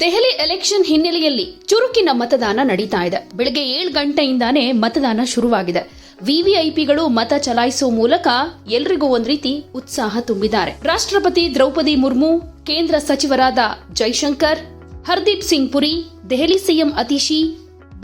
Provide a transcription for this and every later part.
Delhi election ಹಿನ್ನೆಲೆಯಲ್ಲಿ ಚುರುಕಿನ ಮತದಾನ ನಡೀತಾ ಇದೆ. ಬೆಳಗ್ಗೆ ಏಳು ಗಂಟೆಯಿಂದಾನೇ ಮತದಾನ ಶುರುವಾಗಿದೆ. ವಿವಿಐಪಿಗಳು ಮತ ಚಲಾಯಿಸುವ ಮೂಲಕ ಎಲ್ರಿಗೂ ಒಂದ್ ರೀತಿ ಉತ್ಸಾಹ ತುಂಬಿದ್ದಾರೆ. ರಾಷ್ಟ್ರಪತಿ ದ್ರೌಪದಿ ಮುರ್ಮು, ಕೇಂದ್ರ ಸಚಿವರಾದ ಜೈಶಂಕರ್, ಹರ್ದೀಪ್ ಸಿಂಗ್ ಪುರಿ, ದೆಹಲಿ ಸಿಎಂ ಅತಿಶಿ,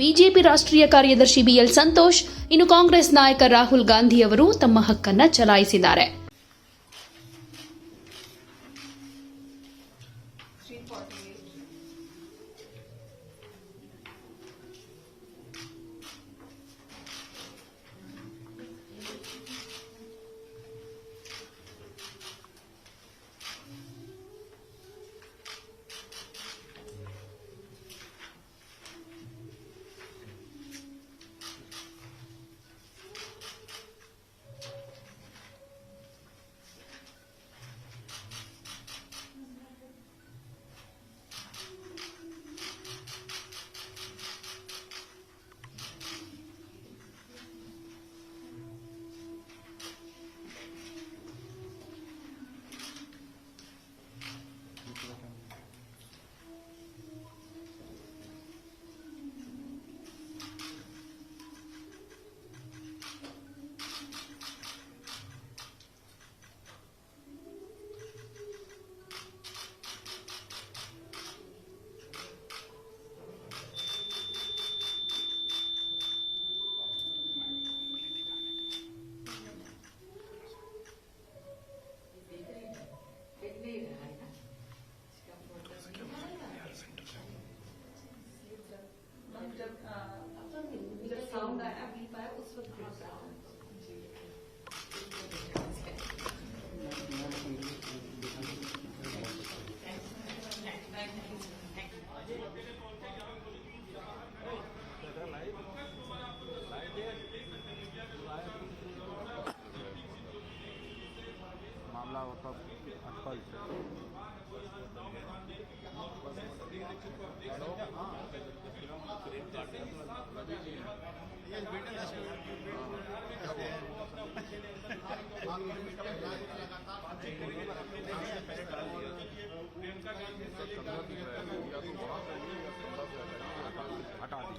ಬಿಜೆಪಿ ರಾಷ್ಟ್ರೀಯ ಕಾರ್ಯದರ್ಶಿ ಬಿಎಲ್ ಸಂತೋಷ್, ಇನ್ನು ಕಾಂಗ್ರೆಸ್ ನಾಯಕ ರಾಹುಲ್ ಗಾಂಧಿ ಅವರು ತಮ್ಮ ಹಕ್ಕನ್ನ ಚಲಾಯಿಸಿದ್ದಾರೆ. हटा दी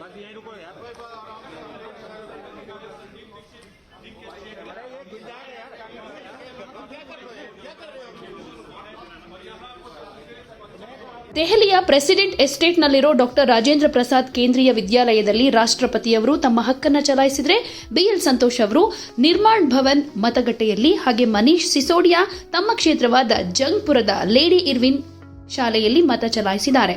बस यहीं रुको यार। ದೆಹಲಿಯ ಪ್ರೆಸಿಡೆಂಟ್ ಎಸ್ಟೇಟ್ನಲ್ಲಿರೋ ಡಾಕ್ಟರ್ ರಾಜೇಂದ್ರ ಪ್ರಸಾದ್ ಕೇಂದ್ರೀಯ ವಿದ್ಯಾಲಯದಲ್ಲಿ ರಾಷ್ಟ್ರಪತಿಯವರು ತಮ್ಮ ಹಕ್ಕನ್ನು ಚಲಾಯಿಸಿದರೆ ಬಿಎಲ್ ಸಂತೋಷ್ ಅವರು ನಿರ್ಮಾಣ್ ಭವನ್ ಮತಗಟ್ಟೆಯಲ್ಲಿ ಹಾಗೆ ಮನೀಶ್ ಸಿಸೋಡಿಯಾ ತಮ್ಮ ಕ್ಷೇತ್ರವಾದ ಜಂಗ್ಪುರದ ಲೇಡಿ ಇರ್ವಿನ್ ಶಾಲೆಯಲ್ಲಿ ಮತ ಚಲಾಯಿಸಿದ್ದಾರೆ.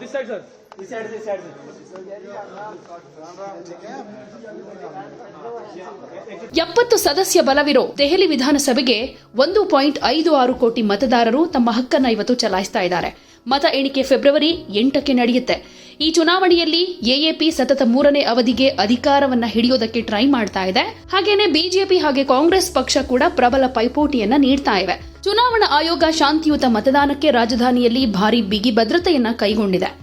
This side, sir. This side, this side, ಎಪ್ಪತ್ತು ಸದಸ್ಯ ಬಲವಿರೋ ದೆಹಲಿ ವಿಧಾನಸಭೆಗೆ ಒಂದು ಪಾಯಿಂಟ್ ಐದು ಆರು ಕೋಟಿ ಮತದಾರರು ತಮ್ಮ ಹಕ್ಕನ್ನು ಇವತ್ತು ಚಲಾಯಿಸ್ತಾ ಇದ್ದಾರೆ. ಮತ ಎಣಿಕೆ ಫೆಬ್ರವರಿ ಎಂಟಕ್ಕೆ ನಡೆಯುತ್ತೆ. ಈ ಚುನಾವಣೆಯಲ್ಲಿ ಎಎಪಿ ಸತತ ಮೂರನೇ ಅವಧಿಗೆ ಅಧಿಕಾರವನ್ನ ಹಿಡಿಯೋದಕ್ಕೆ ಟ್ರೈ ಮಾಡ್ತಾ ಇದೆ. ಹಾಗೇನೆ ಬಿಜೆಪಿ ಹಾಗೆ ಕಾಂಗ್ರೆಸ್ ಪಕ್ಷ ಕೂಡ ಪ್ರಬಲ ಪೈಪೋಟಿಯನ್ನ ನೀಡ್ತಾ ಇವೆ. ಚುನಾವಣಾ ಆಯೋಗ ಶಾಂತಿಯುತ ಮತದಾನಕ್ಕೆ ರಾಜಧಾನಿಯಲ್ಲಿ ಭಾರಿ ಬಿಗಿ ಭದ್ರತೆಯನ್ನ ಕೈಗೊಂಡಿದೆ.